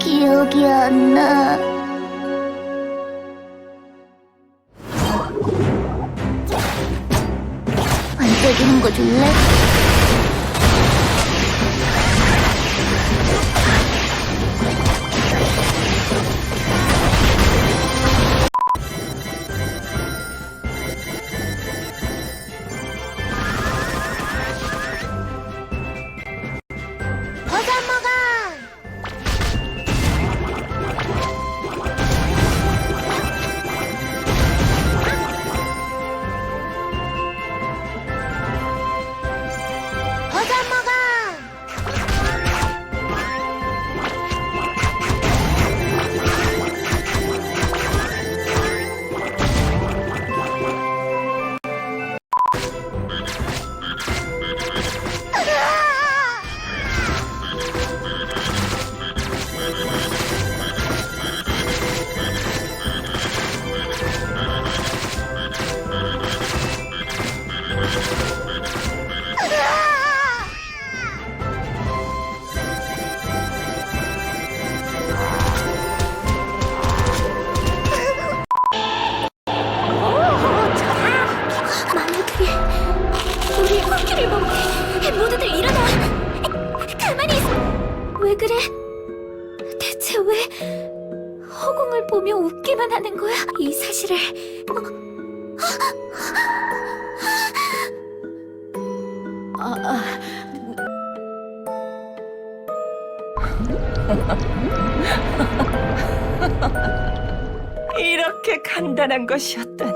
기억이 안 나. 반짝이는 거 줄래? 我在梦 허공을 보며 웃기만 하는 거야? 이 사실을 아, 아, 이렇게 간단한 것이었다니.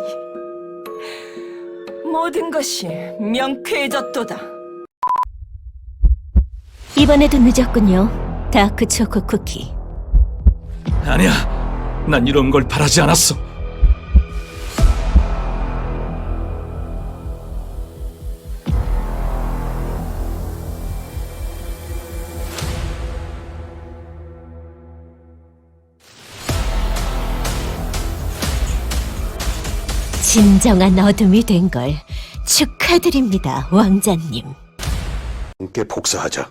모든 것이 명쾌해졌도다. 이번에도 늦었군요. 다크 초코 쿠키. 아니야. 난 이런 걸 바라지 않았어. 진정한 어둠이 된 걸 축하드립니다, 왕자님. 함께 복사하자.